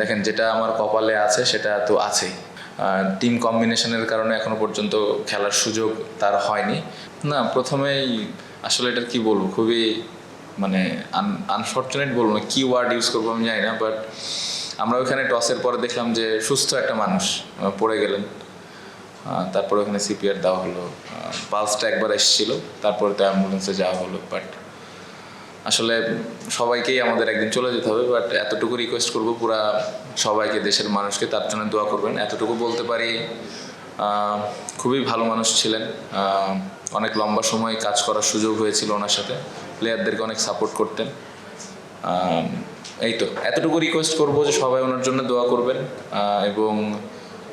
দেখেন যেটা আমার কপালে আছে, সেটা তো আছেই। টিম কম্বিনেশনের কারণে এখনও পর্যন্ত খেলার সুযোগ তার হয়নি। না, প্রথমেই আসলে এটা কি বলব, খুবই মানে আনফর্চুনেট বলব না কি ওয়ার্ড ইউজ করব আমি জানি না বাট আমরা ওখানে টসের পরে দেখলাম যে সুস্থ একটা মানুষ পড়ে গেলেন। তারপরে ওখানে সিপিআর দেওয়া হলো। পালসটা একবার এসেছিল, তারপরে তো অ্যাম্বুলেন্সে যাওয়া হলো বাট আসলে সবাইকেই আমাদের একদিন চলে যেতে হবে বাট এতটুকু রিকোয়েস্ট করব পুরা সবাইকে দেশের মানুষকে তার জন্য দোয়া করবেন। এতটুকু বলতে পারি খুবই ভালো মানুষ ছিলেন। অনেক লম্বা সময় কাজ করার সুযোগ হয়েছিল ওনার সাথে। প্লেয়ারদেরকে অনেক সাপোর্ট করতেন। এই তো এতটুকু রিকোয়েস্ট করব যে সবাই ওনার জন্য দোয়া করবেন। এবং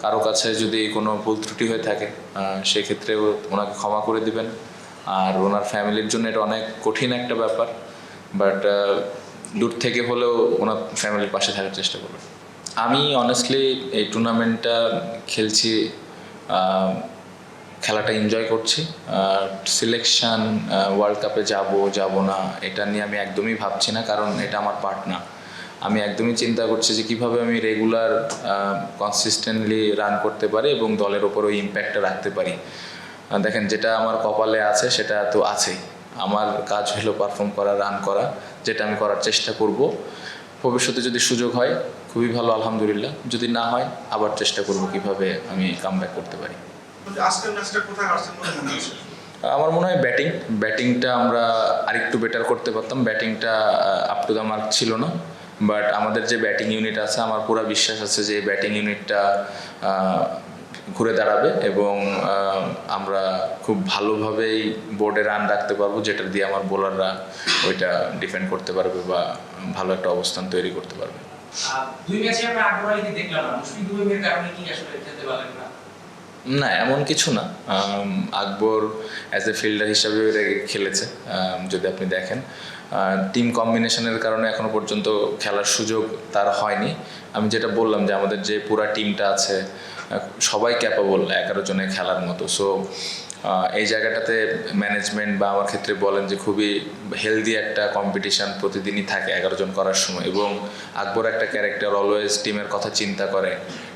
কারও কাছে যদি কোনো ভুল ত্রুটি হয়ে থাকে আহ, সেক্ষেত্রে ওনাকে ক্ষমা করে দিবেন। আর ওনার ফ্যামিলির জন্য এটা অনেক কঠিন একটা ব্যাপার। বাট দূর থেকে হলেও ওনার ফ্যামিলির পাশে থাকার চেষ্টা করবেন আমি অনেস্টলি এই টুর্নামেন্টটা খেলছি খেলাটা এনজয় করছি। সিলেকশন ওয়ার্ল্ড কাপে যাব যাব না, এটা নিয়ে আমি একদমই ভাবছি না, কারণ এটা আমার পার্ট না। আমি একদমই চিন্তা করছি যে কীভাবে আমি রেগুলার কনসিস্টেন্টলি রান করতে পারি এবং দলের ওপর ওই ইম্প্যাক্টটা রাখতে পারি। দেখেন যেটা আমার কপালে আছে, সেটা তো আছেই। আমার কাজ হলো পারফর্ম করা রান করা যেটা আমি করার চেষ্টা করব। ভবিষ্যতে যদি সুযোগ হয় খুবই ভালো আলহামদুলিল্লাহ। যদি না হয় আবার চেষ্টা করব কীভাবে আমি কাম করতে পারি। আমার মনে হয় ব্যাটিং ব্যাটিংটা আমরা আরেকটু বেটার করতে পারতাম। ব্যাটিংটা আপ টু দ্য মার্ক ছিল না। বাট আমাদের যে ব্যাটিং ইউনিট আছে আমার পুরো বিশ্বাস আছে যে ব্যাটিং ইউনিটটা ঘুরে দাঁড়াবে এবং আমরা খুব ভালোভাবেই বোর্ডে রান রাখতে পারব, যেটা দিয়ে আমার বোলাররা ওইটা ডিফেন্ড করতে পারবে বা ভালো একটা অবস্থান তৈরি করতে পারবে। দুই ম্যাচে আমরা দেখলাম না। মুশফিক কারণে কি আসলে খেলতে পারলেন না? না, এমন কিছু না। আকবর অ্যাজ এ ফিল্ডার হিসাবেও হিসাবে খেলেছে যদি আপনি দেখেন। টিম কম্বিনেশনের কারণে এখনও পর্যন্ত খেলার সুযোগ তার হয়নি। আমি যেটা বললাম যে আমাদের যে পুরা টিমটা আছে সবাই ক্যাপাবল এগারো জনের খেলার মতো। সো এই জায়গাটাতে ম্যানেজমেন্ট বা আমার ক্ষেত্রে বলেন যে খুবই হেলদি একটা কম্পিটিশন প্রতিদিনই থাকে এগারো জন করার সময়। এবং আকবর একটা ক্যারেক্টার অলওয়েজ টিমের কথা চিন্তা করে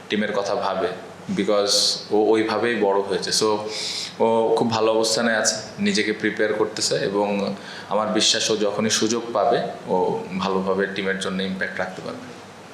টিমের কথা ভাবে। বিকজ ও ওইভাবেই বড় হয়েছে। সো ও খুব ভালো অবস্থানে আছে, নিজেকে প্রিপেয়ার করতেছে এবং আমার বিশ্বাস ও যখনই সুযোগ পাবে, ও ভালোভাবে টিমের জন্য ইম্প্যাক্ট রাখতে পারবে।